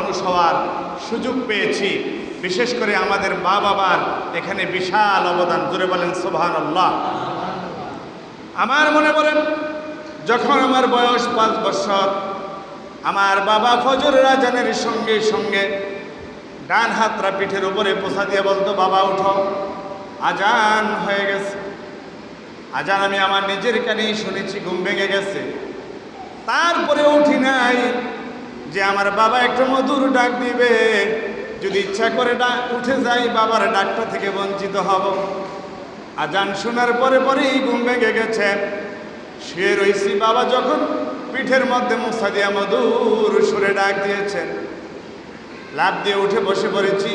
মানুষ হওয়ার সুযোগ পেয়েছি। বিশেষ করে আমাদের মা বাবার এখানে বিশাল অবদান। জুড়ে বলেন সোভান আল্লাহ আমার মনে বলেন যখন আমার বয়স পাঁচ বছর, আমার বাবা ফজর রাজানের সঙ্গে সঙ্গে ডান হাতরা পিঠের উপরে পোষা দিয়ে বলতো, বাবা, উঠো। আজান হয়ে গেছে। আজান আমি আমার নিজের কানেই শুনেছি, ঘুম ভেঙে গেছে। তারপরে উঠি নাই। যে আমার বাবা একটা মধুর ডাক দিবে। যদি ইচ্ছা করে ডাক উঠে যাই, বাবার ডাকটা থেকে বঞ্চিত হব। আজান শোনার পরে পরেই ঘুম ভেঙে গেছে। শুয়ে রয়েছি বাবা যখন, পিঠের মধ্যে মশা দিয়া মধুর সুরে ডাক দিয়েছেন। লাভ দিয়ে উঠে বসে পড়েছি।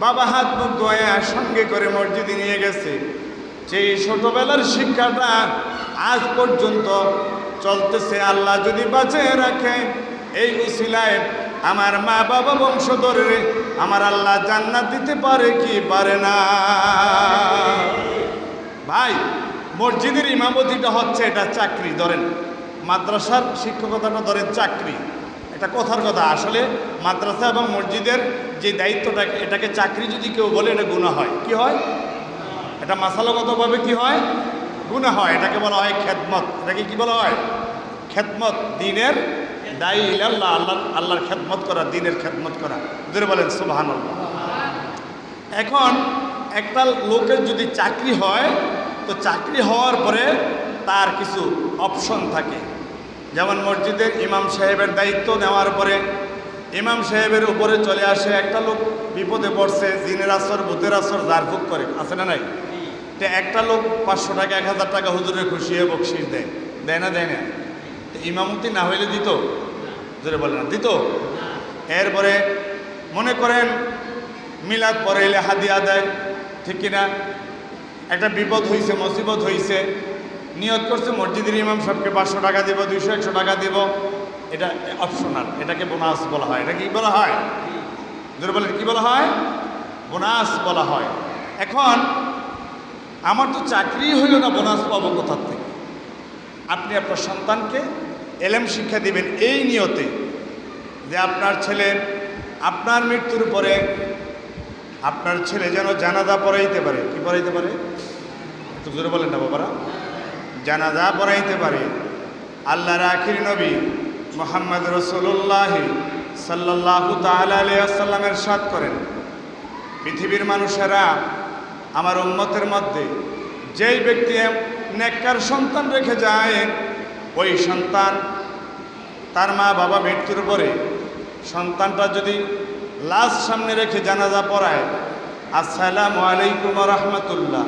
বাবা হাত মুখ ধোয়া সঙ্গে করে মসজিদে নিয়ে গেছে। সেই ছোটবেলার শিক্ষাটা আজ পর্যন্ত চলতেছে, আল্লাহ যদি বাঁচে রাখে এই উসিলায় আমার মা বাবা বংশধরে আমার আল্লাহ জান্নাত দিতে পারে কি পারে না? ভাই, মসজিদের ইমামতিটা হচ্ছে এটা চাকরি, ধরেন। মাদ্রাসার শিক্ষকতাটা ধরেন চাকরি। এটা কথার কথা। আসলে মাদ্রাসা এবং মসজিদের যে দায়িত্বটা, এটাকে চাকরি যদি কেউ বলে, এটা গুণা হয়। কি হয়? এটা মাসালগতভাবে কি হয়? গুণা হয়। এটাকে বলা হয় খেদমত। এটাকে কি বলা হয়? খেদমত। দিনের দায়ী আল্লাহ আল্লাহ আল্লাহর খেদমত করা, দিনের খেদমত করা। যদি বলেন সুবাহান এখন একটা লোকের যদি চাকরি হয়, তো চাকরি হওয়ার পরে তার কিছু অপশন থাকে। যেমন মসজিদের ইমাম সাহেবের দায়িত্ব নেওয়ার পরে, ইমাম সাহেবের উপরে চলে আসে একটা লোক, বিপদে পড়ছে, জিনের আসর ভূতের আসর জারফুক করে। আছে না নাই? তো একটা লোক পাঁচশো টাকা, এক হাজার টাকা হুজুরে খুশি হয়ে বকশিস দেয়। দেয় না দেয় না? ইমামতি না হইলে দিত? জোরে বলে না দিত? এরপরে মনে করেন মিলাদ পরে এলে হাদিয়া দেয়, ঠিক কিনা? একটা বিপদ হয়েছে মুসিবত হয়েছে নিয়ত করছে মসজিদের ইমাম সবকে পাঁচশো টাকা দিব, দুইশো, একশো টাকা দিব। এটা অপশনাল এটাকে বোনাস বলা হয়। এটা কি বলা হয়? জোরে বলেন, কি বলা হয়? বোনাস বলা হয়। এখন আমার তো চাকরি হইল না, বোনাস পাবো কোথার থেকে? আপনি আপনার সন্তানকে এলেম শিক্ষা দিবেন এই নিয়তে যে আপনার ছেলে, আপনার মৃত্যুর পরে আপনার ছেলে যেন জানাজা পড়াইতে পারে। কি পড়াইতে পারে? একটু জোরে বলেন না বাবারা। জানাজা পড়াইতে পারে। আল্লাহর আখির নবী মোহাম্মদ রসুল্লাহ সাল্লাহ তাল্লামের সাদ করেন। পৃথিবীর মানুষেরা আমার উন্মতের মধ্যে যেই ব্যক্তি নেককার সন্তান রেখে যায়, ওই সন্তান তার মা বাবা মৃত্যুর পরে সন্তানটা যদি লাশ সামনে রেখে জানাজা পড়ায়, আসসালামু আলাইকুম রহমতুল্লাহ।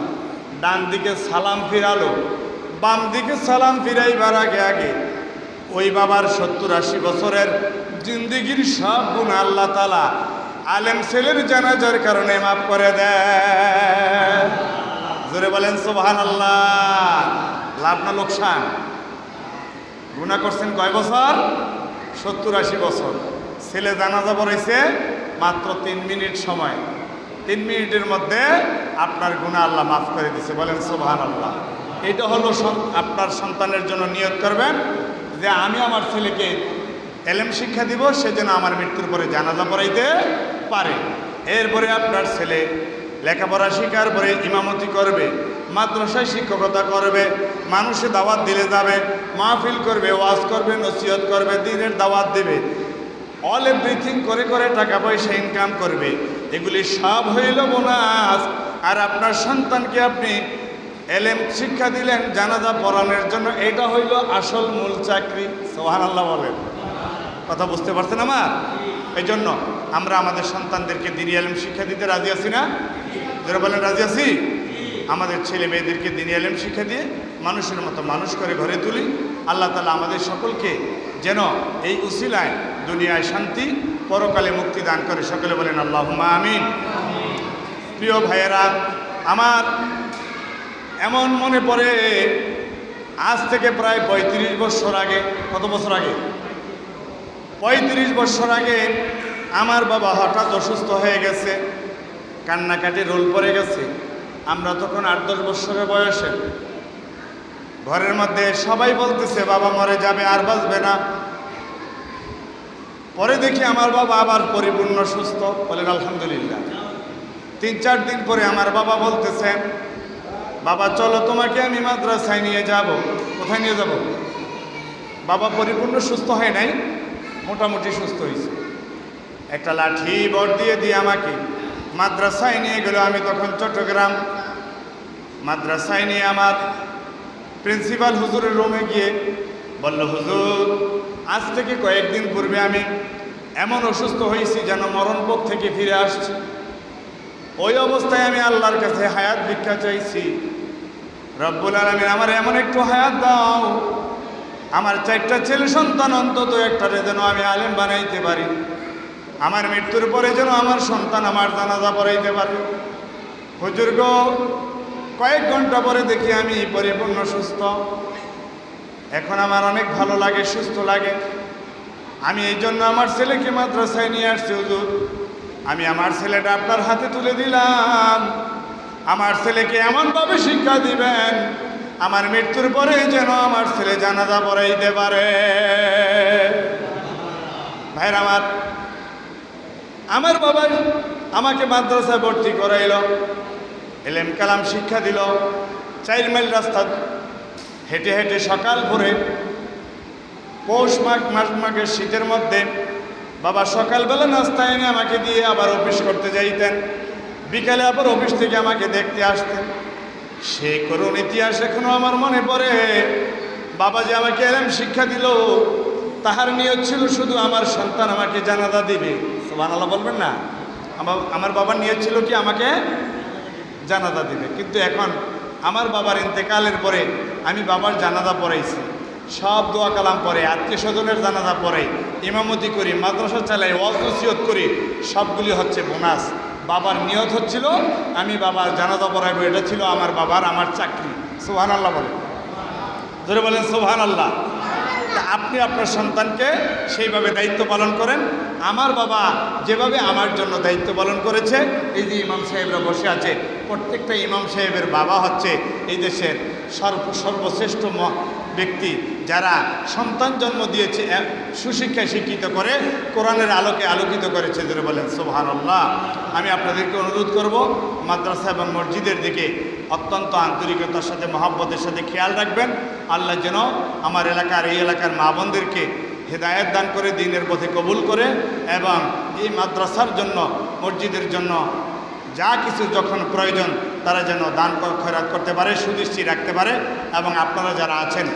ডান দিকে সালাম ফিরালো, বাম দিকে সালাম ফিরাইবার আগে আগে ওই বাবার সত্তর আশি বছরের জিন্দিগির সব গুণ আল্লাহ তালা আলেম ছেলের জানাজার কারণে মাফ করে দেয় জোরে বলেন সোভান আল্লাহ লাভ না লোকসান? গুণা করছেন কয় বছর? সত্তর আশি বছর। ছেলে জানাজা পড়েছে মাত্র তিন মিনিট সময়। তিন মিনিটের মধ্যে আপনার গুণা আল্লাহ মাফ করে দিছে। বলেন সোভান আল্লাহ এটা হলো আপনার সন্তানের জন্য নিয়োগ করবেন যে আমি আমার ছেলেকে এলেম শিক্ষা দিব, সে যেন আমার মৃত্যুর পরে জানাজা পড়াইতে পারে। এরপরে আপনার ছেলে লেখাপড়া শিকার পরে ইমামতি করবে। মাদ্রাসায় শিক্ষকতা করবে, মানুষে দাওয়াত দিলে যাবে, মাহফিল করবে, ওয়াজ করবে, নসিহত করবে, দিনের দাওয়াত দেবে। অল এভরিথিং করে করে টাকা পয়সা ইনকাম করবে। এগুলি সব হইল বোনাস। আর আপনার সন্তানকে আপনি এলেম শিক্ষা দিলেন, জানাজা পড়ানোর জন্য, এটা হইল আসল মূল চাকরি। সোহান আল্লাহ বলেন। কথা বুঝতে পারছেন আমার? এই জন্য আমরা আমাদের সন্তানদেরকে দিনী আলেম শিক্ষা দিতে রাজি আছি না? যারা বলেন, রাজি আছি? আমাদের ছেলে মেয়েদেরকে দিনী আলেম শিক্ষা দিয়ে মানুষের মতো মানুষ করে ঘরে তুলি। আল্লাহ তালা আমাদের সকলকে যেন এই উসিলায় দুনিয়ায় শান্তি, পরকালে মুক্তি দান করে। সকলে বলেন আল্লাহ আমিন। প্রিয় ভাইয়েরা, আমার এমন মনে পড়ে, আজ থেকে প্রায় পঁয়ত্রিশ বছর আগে, কত বছর আগে? পঁয়ত্রিশ বছর আগে আমার বাবা হঠাৎ অসুস্থ হয়ে গেছে, কান্নাকাটি রোল পড়ে গেছে। আমরা তখন আট দশ বছরের বয়সে। ঘরের মধ্যে সবাই বলতেছে, বাবা মরে যাবে, আর বাঁচবে না। পরে দেখি আমার বাবা আবার পরিপূর্ণ সুস্থ, বলেন আলহামদুলিল্লাহ। তিন চার দিন পরে আমার বাবা বলতেছেন বাবা, চলো, তোমাকে আমি মাদ্রাসায় নিয়ে যাব। কোথায় নিয়ে যাব? বাবা পরিপূর্ণ সুস্থ হয় নাই, মোটামুটি সুস্থ হয়েছে একটা লাঠি বর দিয়ে দিয়ে আমাকে মাদ্রাসায় নিয়ে গেল আমি তখন চট্টগ্রাম। মাদ্রাসায় নিয়ে আমার প্রিন্সিপাল হুজুরের রুমে গিয়ে বলল, হুজুর, আজ থেকে কয়েকদিন পূর্বে আমি এমন অসুস্থ হয়েছি যেন মরণপথ থেকে ফিরে আসছি। ওই অবস্থায় আমি আল্লাহর কাছে হায়াত ভিক্ষা চাইছি। রব্বুল আলমিন, আমার এমন একটু হায়াত দাও। আমার চারটা ছেলে সন্তান অন্তত একটারে যেন আমি আলেম বানাইতে পারি। আমার মৃত্যুর পরে যেন আমার সন্তান আমার জানাজা পড়াইতে পারে। হুজুর গো, কয়েক ঘণ্টা পরে দেখি আমি পরিপূর্ণ সুস্থ। এখন আমার অনেক ভালো লাগে, সুস্থ লাগে। আমি এই জন্য আমার ছেলেকে মাদ্রাসায় নিয়ে আসছি, হুজুর। আমি আমার ছেলেটা আপনার হাতে তুলে দিলাম। আমার ছেলেকে এমনভাবে শিক্ষা দিবেন, আমার মৃত্যুর পরে যেন আমার ছেলে জানাজা পড়াইতে পারে। ভাইর আমার আমার বাবা আমাকে মাদ্রাসায় ভর্তি করাইল। এলেম কালাম শিক্ষা দিল। চাইল মাইল রাস্তা হেঁটে হেঁটে সকাল ভোরে পৌষ মাঘ মাস মাঘের শীতের মধ্যে বাবা সকালবেলা নাস্তা এনে আমাকে দিয়ে আবার অফিস করতে যাইতেন। বিকালে আবার অফিস থেকে আমাকে দেখতে আসতেন। সে করুণ ইতিহাস এখনও আমার মনে পড়ে। বাবা যে আমাকে এরম শিক্ষা দিল, তাহার নিয়ত ছিল শুধু আমার সন্তান আমাকে জানাজা দিবে। বানালা বলবেন না? আমার আমার বাবার নিয়ত ছিল কি আমাকে জানাজা দিবে। কিন্তু এখন আমার বাবার ইন্তেকালের পরে আমি বাবার জানাজা পড়াইছি। সব দোয়া কালাম পরে, আত্মীয় স্বজনের জানাজা পরে, ইমামতি করি, মাদ্রাসা চালাই, ওয়াজ নসিহত করি, সবগুলি হচ্ছে বোনাস। বাবার নিয়ত হচ্ছিল, আমি বাবার জানাজা পড়াইবো, এটা ছিল আমার বাবার, আমার চাকরি। সোহান আল্লাহ বলে ধরে বলেন সোহান আল্লাহ তা আপনি আপনার সন্তানকে সেইভাবে দায়িত্ব পালন করেন। আমার বাবা যেভাবে আমার জন্য দায়িত্ব পালন করেছে, এই যে ইমাম সাহেবরা বসে আছে, প্রত্যেকটা ইমাম সাহেবের বাবা হচ্ছে এই দেশের সর্ব সর্বশ্রেষ্ঠ ব্যক্তি যারা সন্তান জন্ম দিয়েছে সুশিক্ষায় শিক্ষিত করে, কোরআনের আলোকে আলোকিত করেছে ধরে বলেন সোহান আল্লাহ আমি আপনাদেরকে অনুরোধ করব, মাদ্রাসা এবং মসজিদের দিকে অত্যন্ত আন্তরিকতার সাথে, মহাব্বতের সাথে খেয়াল রাখবেন। আল্লাহ যেন আমার এলাকার, এই এলাকার মা বোনদেরকে হেদায়ত দান করে, দিনের পথে কবুল করে এবং এই মাদ্রাসার জন্য, মসজিদের জন্য যা কিছু যখন প্রয়োজন তারা যেন দান খয়রাত করতে পারে, সুদৃষ্টি রাখতে পারে এবং আপনারা যারা আছেন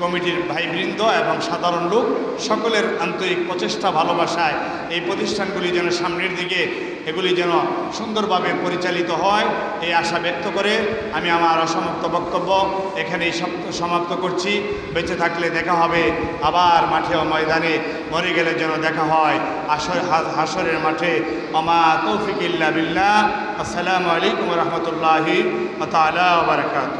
কমিটির ভাইবৃন্দ এবং সাধারণ লোক, সকলের আন্তরিক প্রচেষ্টা, ভালোবাসায় এই প্রতিষ্ঠানগুলি যেন সামনের দিকে এগুলি যেন সুন্দরভাবে পরিচালিত হয়, এই আশা ব্যক্ত করে আমি আমার অসমাপ্ত বক্তব্য এখানেই সমাপ্ত করছি। বেঁচে থাকলে দেখা হবে, আবার মাঠে ও ময়দানে মরে গেলে যেন দেখা হয়। আসর হাসরের মাঠে। অমা তৌফিক ইল্লা বিল্লাহ। আসসালামু আলাইকুম রহমতুল্লাহি তালা বারকাত